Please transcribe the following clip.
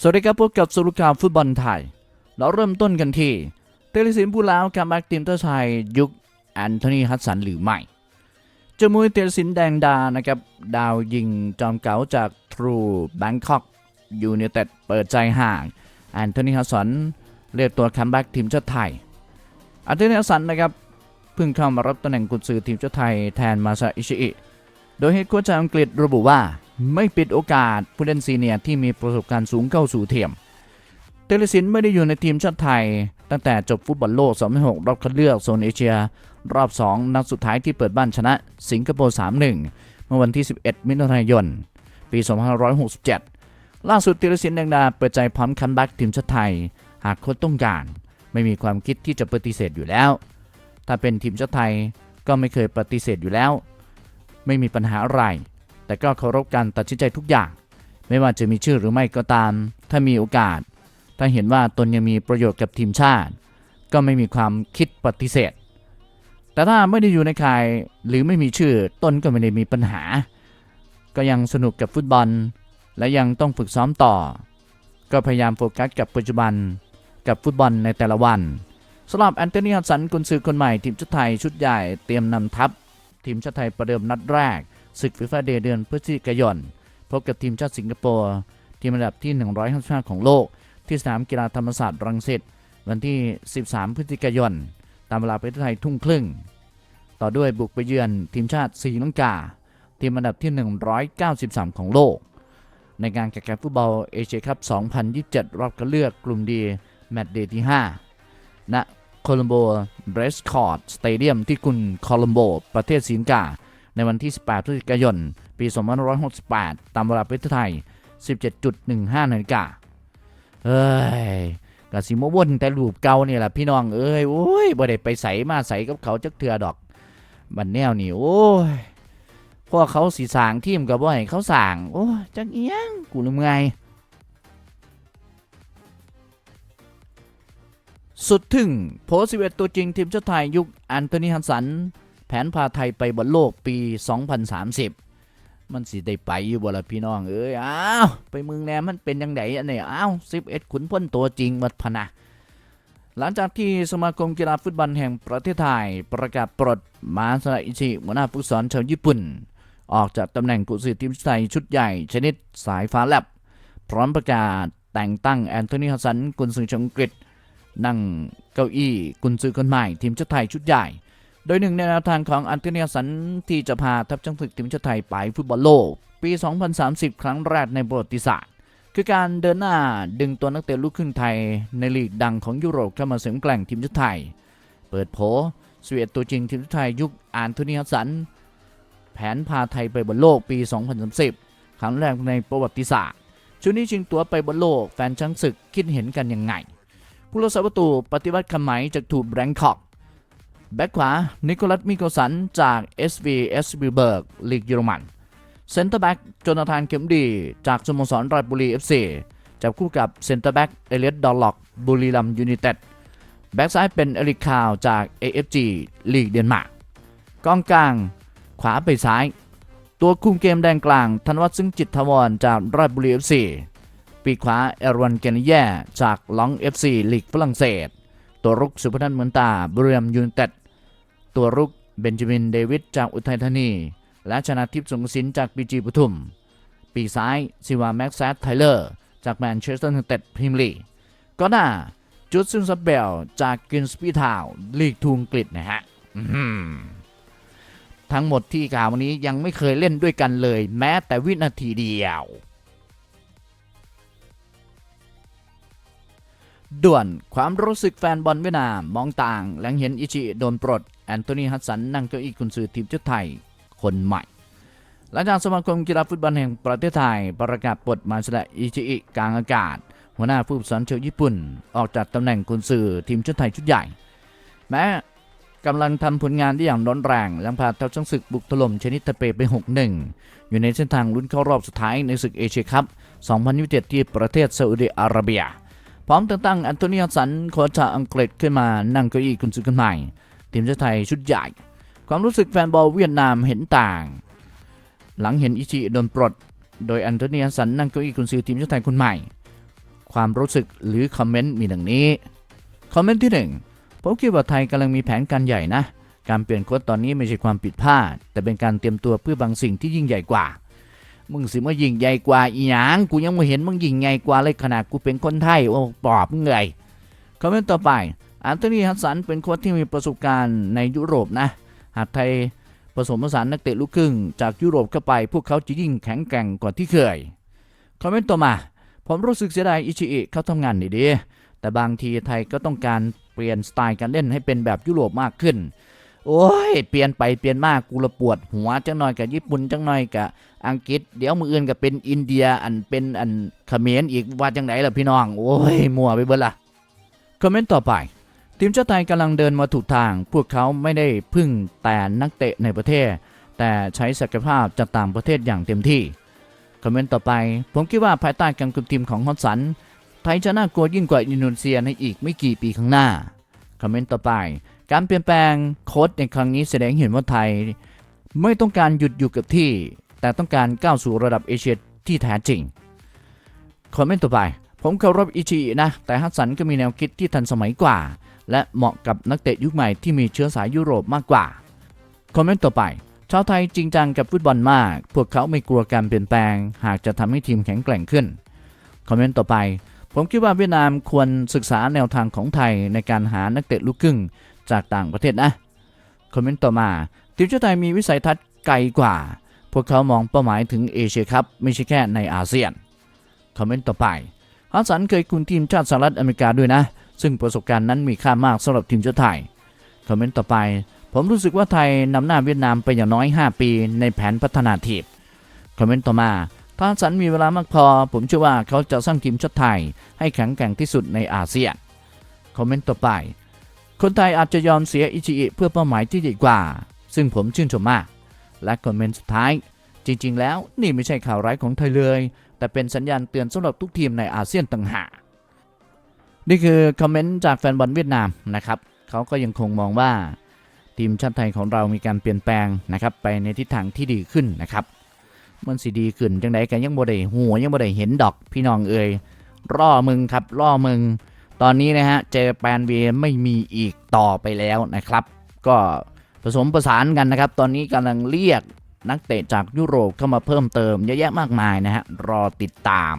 สวัสดีครับพบกับสรุปข่าวฟุตบอลไทย เราเริ่มต้นกันที่เตลิสินผู้แล้วการแบ็กทีมเตอร์ชายยุคแอนโทนีฮัตสันหรือไม่เจามุยเตลิสินแดงดานะครับดาวยิงจอมเก๋าจากทรูแบงคอกยูเนเต็ดเปิดใจห่างแอนโทนีฮัตสันเรียกตัวคัมแบ็กทีมชาติไทยแอนโทนีฮัตสันนะครับเพิ่งเข้ามารับตำแหน่งกุนซือทีมชาติไทยแทนมาซาอิชิอิโดยเฮดโค้ชจากอังกฤษระบุว่า ไม่ปิดโอกาสผู้เล่นซีเนียร์ที่มีประสบการณ์สูงเข้าสู่ทีมเตลิสินไม่ได้อยู่ในทีมชาติไทย ตั้งแต่จบฟุตบอลโลก 2006 รอบคัดเลือกโซนเอเชีย รอบ 2 นัดสุดท้ายที่เปิดบ้านชนะสิงคโปร์ 3-1 เมื่อวันที่ 11 มิถุนายน ปี 2567 ล่าสุดเตลิสินแดงดาเปิดใจพร้อมคัมแบ็กทีมชาติไทย หากโค้ชต้องการ ไม่มีความคิดที่จะปฏิเสธอยู่แล้ว ถ้าเป็นทีมชาติไทยก็ไม่เคยปฏิเสธอยู่แล้ว ไม่มีปัญหาอะไร แต่ก็เคารพการตัดสินใจทุกอย่าง ไม่ว่าจะมีชื่อหรือไม่ก็ตาม ถ้ามีโอกาส ถ้าเห็นว่าตนยังมีประโยชน์กับทีมชาติ ก็ไม่มีความคิดปฏิเสธ แต่ถ้าไม่ได้อยู่ในข่ายหรือไม่มีชื่อตนก็ไม่ได้มีปัญหา ก็ยังสนุกกับฟุตบอล และยังต้องฝึกซ้อมต่อ ก็พยายามโฟกัสกับปัจจุบันกับฟุตบอลในแต่ละวันสำหรับแอนโทนีฮัตสันกุนซือคนใหม่ทีมชาติไทยชุดใหญ่เตรียมนำทัพทีมชาติไทยประเดิมนัดแรก ศึกฟีฟ่าเดย์เดือนพฤศจิกายน พบกับทีมชาติสิงคโปร์ ทีมอันดับที่ 155 ของโลก ที่สนามกีฬาธรรมศาสตร์รังสิตวันที่ 13 พฤศจิกายน ตามเวลาประเทศไทยทุ่มครึ่ง ต่อด้วยบุกไปเยือนทีมชาติศรีลังกา ทีมอันดับที่ 193 ของโลก ในการแข่งขันฟุตบอลเอเชียคัพ 2027 รอบคัดเลือกกลุ่มดีแมตช์เดย์ที่ 5 ณโคลัมโบเบรสคอร์ดสเตเดียมที่กรุงโคลัมโบ ประเทศศรีลังกา ในวันที่ 18 พฤศจิกายน ปี 2568 ตามเวลาประเทศไทย 17.15 นาฬิกาเอ้ยกะสิมวนแต่รูปเก่านี่แหละพี่น้องเอ้ยโอ้ยบ่ได้ไปใสมาใสกับเขาจักเทือดอก บันแนวนี่โอ้ยพวกเขาสีสางทีมกับบ่ให้เขาสางโอ้ยจังเอียงกูลืมไงสุดถึงโพสิเวตตัวจริงทีมชาติไทยยุคแอนโทนีฮันสัน แผนพาไทยไปบอลโลกปี 2030 มันสิได้ไปอยู่บ่ละพี่น้องเอ้ยอ้าวไปเมืองแหนมมันเป็นยังไงอันนี้อ้าว11ขุนพลตัวจริงวัดพะนะหลังจากที่สมาคมกีฬาฟุตบอลแห่งประเทศไทย ประกาศปลดมาซาอิชิหัวหน้าผู้สอนชาวญี่ปุ่น ออกจากตำแหน่งกุญซือทีมชาติไทยชุดใหญ่ชนิดสายฟ้าแลบ พร้อมประกาศแต่งตั้งแอนโทนีฮัสสันกุนซือชาวอังกฤษนั่งเก้าอี้กุนซือคนใหม่ทีมชาติไทยชุดใหญ่ โดยหนึ่งในแนวทางของอันโตนียสันที่จะพาทัพช้างศึกทีมชาติไทยไปฟุตบอลโลก ปี 2030 ครั้งแรกในประวัติศาสตร์ คือการเดินหน้าดึงตัวนักเตะลูกครึ่งไทย ในลีกดังของยุโรปเข้ามาเสริมแกล่งทีมชาติไทย เปิดโผสวีเดตัวจริงทีมชาติไทยยุคอันโทนีฮัสสัน แผนพาไทยไปบอลโลกปี 2030 ครั้งแรกในประวัติศาสตร์ชุดนี้ชิงตั๋วไปบอลโลกแฟนช้างศึกคิดเห็นกันยังไงผู้รักษาประตูปฏิวัติคำไหมจากถูกแบงคอก แบ็คขวา นิโคลัสมิโกสัน จาก SV เอสบิเบิร์กลีกเยอรมัน เซนเตอร์แบ็กโจนาธานเข็มดี จากสโมสรราชบุรี FC จับคู่กับเซนเตอร์แบ็กเอเลียดดอลล็อกบุรีรัมยูไนเต็ด แบ็กซ้ายเป็นเอริกคาวจาก AFG ลีกเดนมาร์กกองกลาง ขวาไปซ้าย ตัวคุมเกมแดงกลางธนวัฒน์ซึ่งจิตทวรจากราชบุรี FC ปีกขวาเอรวันเกนแย่จากลอง FC ลีกฝรั่งเศส ตัวรุกสุพนัทเหมือนตาบุรีรัมยูนเต็ด ตัวรุกเบนจามินเดวิดจากอุทัยธานี และชนะทิพย์สงสินจากบีจีปทุม ปีกซ้ายซิวาแม็กซ์แซดไทเลอร์ จากแมนเชสเตอร์ยูไนเต็ดพรีเมียร์ลีกก็น้าจุดซึนซับเบลจากกินสปีทาวลีกทูงกฤษนะฮะทั้งหมดที่กล่าววันนี้ยังไม่เคยเล่นด้วยกันเลย แม้แต่วินาทีเดียว ด่วนความรู้สึกแฟนบอลเวียดนามมองต่าง หลังเห็นอิชิโดนปลด แอนโทนีฮัตสันนั่งเก้าอี้กุนซือทีมชาติไทย คนใหม่ หลังจากสมาคมกีฬาฟุตบอลแห่งประเทศไทย ประกาศปลดมาสดะอิชิอิกลางอากาศ หัวหน้าผู้ฝึกสอนชาวญี่ปุ่น ออกจากตำแหน่งกุนซือทีมชาติไทยชุดใหญ่ แม้กำลังทำผลงานได้อย่างร้อนแรงหลังพาทัพช้างศึกบุกถล่มชนิดตะเปไป 6-1 อยู่ในเส้นทางลุ้นเข้ารอบสุดท้ายในศึกเอเชียคัพ 2027 ที่ประเทศซาอุดิอาระเบีย พร้อมแต่งตั้งแอนโทนีฮัสันโค้ชาอังกฤษขึ้นมานั่งเก้าอี้กุนซือคนใหม่ทีมชาติไทยชุดใหญ่ ความรู้สึกแฟนบอลเวียดนามเห็นต่าง หลังเห็นอิชิโดนปลด โดยแอนโทนีฮัสสันนั่งเก้าอี้กุนซือทีมชาติไทยคนใหม่ ความรู้สึกหรือคอมเมนต์มีดังนี้คอมเมนต์ที่1ผมคิดว่าไทยกำลังมีแผนการใหญ่นะ การเปลี่ยนโค้ชตอนนี้ไม่ใช่ความผิดพลาด แต่เป็นการเตรียมตัวเพื่อบางสิ่งที่ยิ่งใหญ่กว่า มึงสิมายิ่งใหญ่กว่าอีหยังกูยังไม่เห็นมึงยิ่งใหญ่กว่าเลยขนาดกูเป็นคนไทยโอ้ปอบมึงเลยคอมเมนต์ต่อไปอันโทนีฮัสสันเป็นโค้ชที่มีประสบการณ์ในยุโรปนะ หากไทยผสมผสานนักเตะลูกครึ่งจากยุโรปเข้าไป พวกเขาจะยิ่งแข็งแกร่งกว่าที่เคย คอมเมนต์ต่อมา ผมรู้สึกเสียดายอิชิอิเขาทำงานดีๆแต่บางทีไทยก็ต้องการเปลี่ยนสไตล์การเล่นให้เป็นแบบยุโรปมากขึ้น โอ้ย เปลี่ยนไปเปลี่ยนมากกูละปวดหัวจังหน่อยกับญี่ปุ่นจังหน่อยกับอังกฤษ เดี๋ยวมืออื่นก็เป็นอินเดียอันเป็นอันเขมรอีกว่าจังไหนล่ะพี่น้อง โอ้ยมัวไปเบิดละคอมเมนต์ต่อไปทีมชาติไทยกำลังเดินมาถูกทาง พวกเขาไม่ได้พึ่งแต่นักเตะในประเทศ แต่ใช้ศักยภาพจากต่างประเทศอย่างเต็มที่ คอมเมนต์ต่อไป ผมคิดว่าภายใต้การคุมทีมของฮอตสัน ไทยจะน่ากลัวยิ่งกว่าอินโดนีเซียในอีกไม่กี่ปีข้างหน้า คอมเมนต์ต่อไป การเปลี่ยนแปลงโค้ดในครั้งนี้แสดงให้เห็นว่าไทย ไม่ต้องการหยุดอยู่กับที่ แต่ต้องการก้าวสู่ระดับเอเชียที่แท้จริงคอมเมนต์ต่อไป ผมเคารพอิชินะ แต่ฮัตสันก็มีแนวคิดที่ทันสมัยกว่า และเหมาะกับนักเตะยุคใหม่ที่มีเชื้อสายยุโรปมากกว่าคอมเมนต์ต่อไปชาวไทยจริงจังกับฟุตบอลมาก พวกเขาไม่กลัวการเปลี่ยนแปลง หากจะทำให้ทีมแข็งแกร่งขึ้น คอมเมนต์ต่อไป ผมคิดว่าเวียดนามควรศึกษาแนวทางของไทยในการหานักเตะลูกครึ่ง จากต่างประเทศนะคอมเมนต์ต่อมาทีมชาติไทยมีวิสัยทัศน์ไกลกว่า พวกเขามองเป้าหมายถึงเอเชียครับไม่ใช่แค่ในอาเซียนคอมเมนต์ต่อไปฮัสสันเคยคุมทีมชาติสหรัฐอเมริกาด้วยนะ ซึ่งประสบการณ์นั้นมีค่ามากสำหรับทีมชาติไทยคอมเมนต์ต่อไป ผมรู้สึกว่าไทยนำหน้าเวียดนามไปอย่างน้อย 5 ปีในแผนพัฒนาทีมคอมเมนต์ต่อมาถ้าฮัสสันมีเวลามากพอ ผมเชื่อว่าเขาจะสร้างทีมชาติไทย ให้แข็งแกร่งที่สุดในอาเซียน คอมเมนต์ต่อไป คนไทยอาจจะยอมเสียอิชิอิเพื่อเป้าหมายที่ใหญ่กว่า ซึ่งผมชื่นชมมาก และคอมเมนต์สุดท้าย จริง ๆ แล้วนี่ไม่ใช่ข่าวร้ายของไทยเลย แต่เป็นสัญญาณเตือนสำหรับทุกทีมในอาเซียนต่างหากนี่คือคอมเมนต์จากแฟนบอลเวียดนามนะครับเขาก็ยังคงมองว่า ทีมชาติไทยของเรามีการเปลี่ยนแปลงนะครับไปในทิศทางที่ดีขึ้นนะครับมันสิดีขึ้นจังไดกันยังบ่ได้หัวยังบ่ได้เห็นดอกพี่น้องเอ่ยรอมึงครับรอมึง ตอนนี้นะฮะเจแปนเวไม่มีอีกต่อไปแล้วนะครับ ก็ผสมประสานกันนะครับ ตอนนี้กำลังเรียกนักเตะจากยุโรปเข้ามาเพิ่มเติมเยอะแยะมากมายนะฮะรอติดตาม